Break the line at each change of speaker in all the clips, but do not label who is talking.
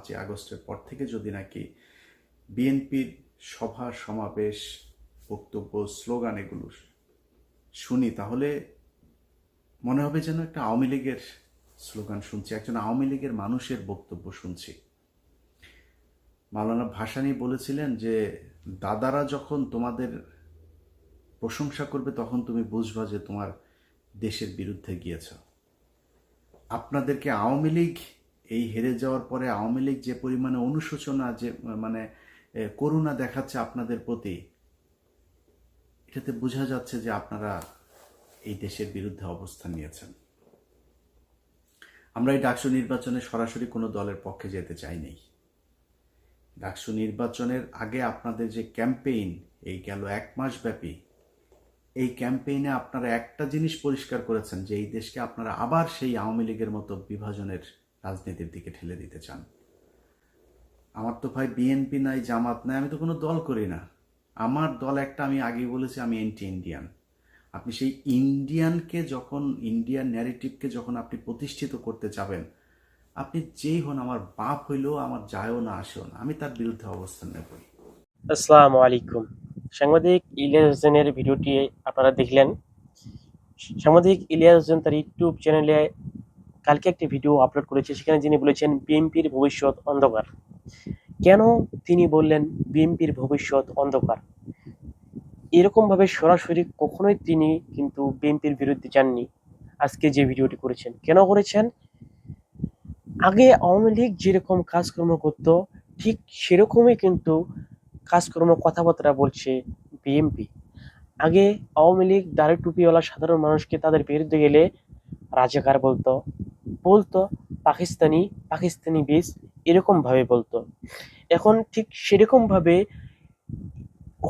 পাঁচই আগস্টের পর থেকে যদি নাকি বিএনপির সভা সমাবেশ বক্তব্য, স্লোগান এগুলো শুনি, তাহলে মনে হবে যেন একটা আওয়ামী লীগের স্লোগান শুনছি, একজন আওয়ামী লীগের মানুষের বক্তব্য শুনছি। মাওলানা ভাসানি বলেছিলেন যে, দাদারা যখন তোমাদের প্রশংসা করবে, তখন তুমি বুঝবা যে তোমার দেশের বিরুদ্ধে গিয়েছ। আপনাদেরকে আওয়ামী লীগ এই হেরে যাওয়ার পরে আওয়ামী লীগ যে পরিমাণে অনুশোচনা, যে মানে করুণা দেখাচ্ছে আপনাদের প্রতি, এটাতে বোঝা যাচ্ছে যে আপনারা এই দেশের বিরুদ্ধে অবস্থান নিয়েছেন। আমরা এই ডাকসু নির্বাচনে সরাসরি কোনো দলের পক্ষে যেতে চাইনি ডাকসু নির্বাচনের আগে আপনাদের যে ক্যাম্পেইন, এই গেল এক মাস ব্যাপী, এই ক্যাম্পেইনে আপনারা একটা জিনিস পরিষ্কার করেছেন যে এই দেশকে আপনারা আবার সেই আওয়ামী লীগের মতো বিভাজনের রাজনীতির দিকে ঠেলে দিতে চান। আমার তো ভাই বিএনপি নাই, জামাত নাই, আমি তো কোনো দল করি না। আমার দল একটা আমি আগেই বলেছি, আমি এন্টি ইন্ডিয়ান আপনি সেই ইন্ডিয়ানকে যখন ইন্ডিয়ান ন্যারেটিভকে যখন আপনি প্রতিষ্ঠিত করতে যাবেন, আপনি যেই হন, আমার বাপ হইলেও আমার যায়ও না, আসেও না। আমি তার বিরুদ্ধে অবস্থান নেবই
আসসালামু আলাইকুম। সাংবাদিক ইলিয়াস হোসেনের ভিডিওটি আপনারা দেখলেন। সাংবাদিক ইলিয়াস হোসেন তার ইউটিউব চ্যানেলে কালকে একটি ভিডিও আপলোড করেছে, সেখানে যিনি বলেছেন, বিএনপির ভবিষ্যৎ অন্ধকার। কেন তিনি বললেন, বিএনপির ভবিষ্যৎ অন্ধকার? এরকমভাবে সরাসরি কখনোই তিনি কিন্তু বিএনপির বিরুদ্ধে যাননি, আজকে যে ভিডিওটি করেছেন। কেন করেছেন? আগে আওয়ামী লীগ যেরকম কাজকর্ম করত, ঠিক সেরকমই কিন্তু কাজকর্ম, কথাবার্তা বলছে বিএমপি আগে আওয়ামী লীগ, দাড়ি টুপিওয়ালা সাধারণ মানুষকে তাদের বিরুদ্ধে গেলে রাজাকার বলতো বলতো, পাকিস্তানি পাকিস্তানি বীজ এরকম ভাবে বলতো। এখন ঠিক সেরকম ভাবে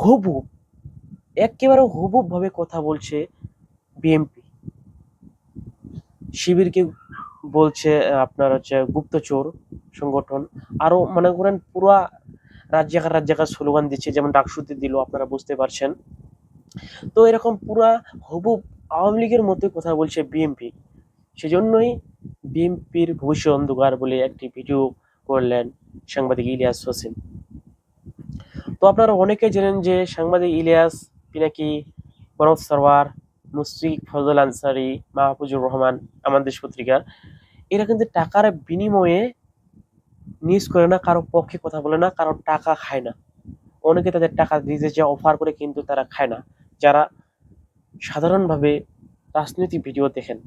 হুবু একেবারে হুবুব ভাবে কথা বলছে বিএমপি শিবিরকে বলছে, আপনার হচ্ছে গুপ্তচোর সংগঠন। আরও মনে করেন পুরা রাজ্যাকার রাজ্যাকার স্লোগান দিচ্ছে, যেমন ডাকসুতে দিল, আপনারা বুঝতে পারছেন। তো এরকম পুরা হবু আওয়ামী লীগের মতোই কথা বলছে বিএনপি সেজন্যই বিএনপির ভবিষ্যৎ অন্ধকার বলে একটি ভিডিও করলেন সাংবাদিক ইলিয়াস হোসেন। তো আপনারা অনেকে জানেন যে সাংবাদিক ইলিয়াস পিনাকি বরফ সরওয়ার মুশফিক ফজল আনসারি, মাহফুজুর রহমান, আমার দেশ পত্রিকার, এরা কিন্তু টাকার বিনিময়ে নিউজ করে না, কারও পক্ষে কথা বলে না, কারও টাকা খায় না। অনেকে তাদের টাকা দিতে যা অফার করে কিন্তু তারা খায় না। যারা সাধারণভাবে রাজনৈতিক ভিডিও দেখেন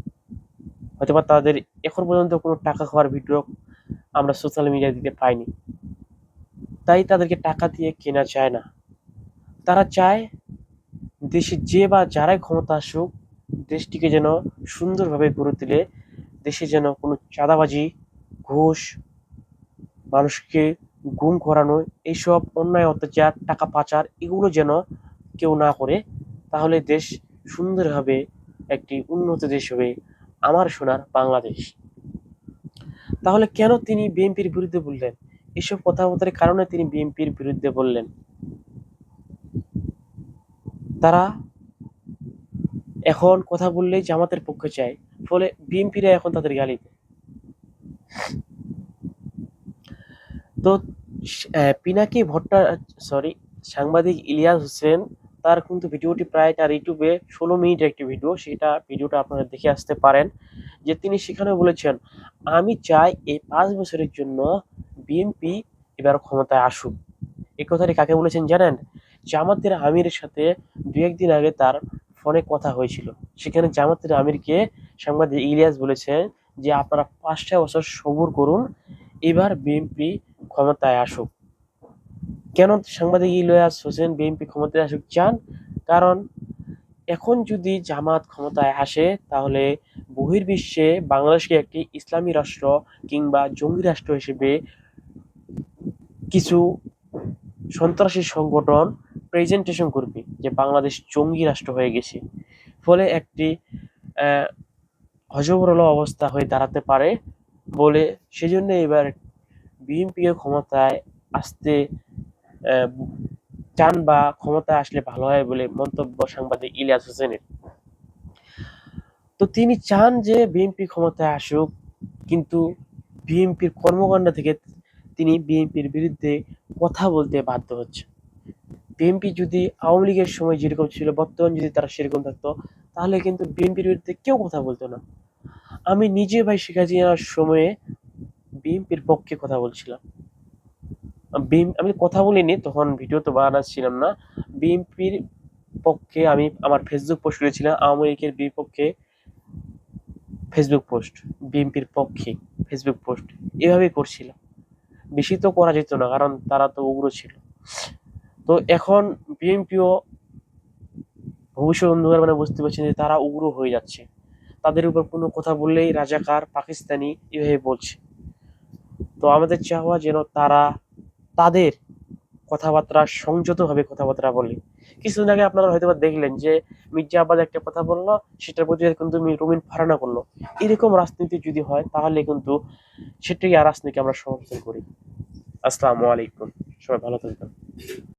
হয়তোবা তাদের এখন পর্যন্ত কোনো টাকা খাওয়ার ভিডিও আমরা সোশ্যাল মিডিয়া দিতে পাইনি। তাই তাদেরকে টাকা দিয়ে কেনা যায় না। তারা চায় দেশে যে বা যারাই ক্ষমতা আসুক, দেশটিকে যেন সুন্দরভাবে গড়ে তুলে, দেশে যেন কোনো চাঁদাবাজি, ঘুষ, মানুষকে গুম করানো, এইসব অন্যায়, অত্যাচার, টাকা পাচার, এগুলো যেন কেউ না করে, তাহলে দেশ সুন্দরভাবে একটি উন্নত দেশ হবে। আমার সোনার বাংলাদেশ। তাহলে কেন তিনি বিএনপির বিরুদ্ধে বললেন? এসব কথাবার্তার কারণে তিনি বিএনপির বিরুদ্ধে বললেন। তারা এখন কথা বললেই জামাতের পক্ষে চায়, ফলে বিএনপিরা এখন তাদের গালি তো পিনাকি ভট্টা সরি সাংবাদিক ইলিয়াস হোসেন তার কিন্তু ভিডিওটি প্রায় তার ইউটিউবে ষোলো মিনিটের একটি ভিডিও, সেটা ভিডিওটা আপনারা দেখে আসতে পারেন, যে তিনি সেখানে বলেছেন, আমি চাই এই পাঁচ বছরের জন্য বিএনপি এবার ক্ষমতায় আসুক। এই কথাটি কাকে বলেছেন জানেন? জামাতের আমিরের সাথে দু একদিন আগে তার ফোনে কথা হয়েছিল। সেখানে জামাতের আমিরকে সাংবাদিক ইলিয়াস বলেছেন যে, আপনারা পাঁচটা বছর সবুর করুন, এবার বিএনপি ক্ষমতায় আসুক। কেন সাংবাদিক ইলিয়াস হোসেন বিএনপি ক্ষমতায় আসুক চান? কারণ এখন যদি জামাত ক্ষমতায় আসে, তাহলে বহির্বিশ্বে বাংলাদেশকে একটি ইসলামী রাষ্ট্র কিংবা জঙ্গি রাষ্ট্র হিসেবে কিছু সন্ত্রাসী সংগঠন প্রেজেন্টেশন করবে যে বাংলাদেশ জঙ্গি রাষ্ট্র হয়ে গেছে। ফলে একটি হজবরল অবস্থা হয়ে দাঁড়াতে পারে বলে সেজন্য এবার বিএনপিকে ক্ষমতায় আসতে চান বা ক্ষমতায় আসলে ভালো হয় বলে মন্তব্য সাংবাদিক ইলিয়াস হোসেনের। তো তিনি চান যে বিএনপি ক্ষমতায় আসুক, কিন্তু বিএনপির কর্মকাণ্ড থেকে তিনি বিএনপির বিরুদ্ধে কথা বলতে বাধ্য হচ্ছে বিএনপি যদি আওয়ামী লীগের সময় যেরকম ছিল, বর্তমান যদি তারা সেরকম থাকতো, তাহলে কিন্তু বিএনপির বিরুদ্ধে কেউ কথা বলতো না। আমি নিজে ভাই শেখ হাসিনার সময়ে বিএনপির পক্ষে কথা বলছিলাম। বিএম- আমি কথা বলিনি, তখন ভিডিও তো বানাচ্ছিলাম না। বিএনপির পক্ষে আমি আমার ফেসবুক পোস্ট করেছিলাম, আওয়ামী লীগের বিপক্ষে ফেসবুক পোস্ট বিএনপির পক্ষে ফেসবুক পোস্ট এভাবেই করছিলাম বেশি তো করা যেত না, কারণ তারা তো উগ্র ছিল। তো এখন বিএনপিও ভবিষ্যৎ অন্ধকার মানে বুঝতে পারছেন যে তারা উগ্র হয়ে যাচ্ছে। তাদের উপর কোনো কথা বললেই রাজাকার, পাকিস্তানি এভাবে বলছে। তো আমাদের চাওয়া যেন তারা তাদের কথাবার্তা, সংযতভাবে কথাবার্তা বলে। কিছুদিন আগে আপনারা হয়তো দেখলেন যে মির্জা আব্বাদ একটা কথা বলল, সেটার প্রতি কিন্তু রুমিন ফারানা করল এরকম রাজনীতি যদি হয়, তাহলে কিন্তু সেটাই আর রাজনীতি আমরা সমর্থন করি। আসসালামু আলাইকুম। সবাই ভালো থাকবেন।